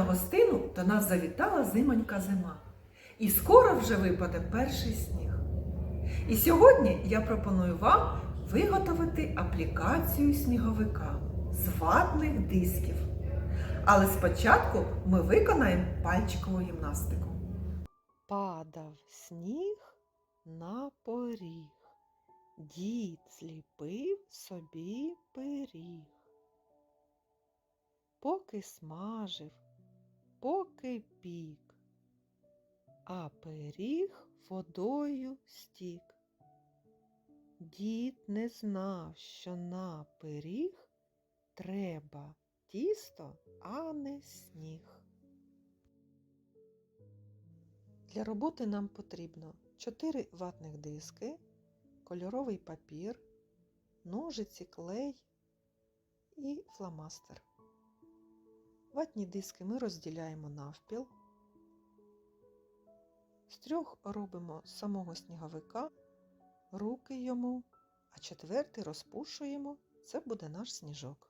гостину до нас завітала зимонька зима. І скоро вже випаде перший сніг. І сьогодні я пропоную вам виготовити аплікацію сніговика з ватних дисків. Але спочатку ми виконаємо пальчикову гімнастику. Падав сніг на поріг. Дід зліпив собі пиріг. Поки смажив, поки пік, а пиріг водою стік. Дід не знав, що на пиріг треба тісто, а не сніг. Для роботи нам потрібно 4 ватних диски, кольоровий папір, ножиці, клей і фломастер. Ватні диски ми розділяємо навпіл. З трьох робимо самого сніговика, руки йому, а четвертий розпушуємо. Це буде наш сніжок.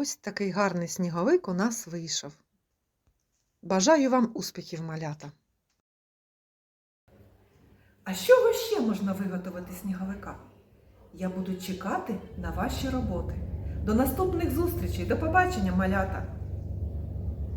Ось такий гарний сніговик у нас вийшов. Бажаю вам успіхів, малята! А з чого ще можна виготовити сніговика? Я буду чекати на ваші роботи. До наступних зустрічей. До побачення, малята!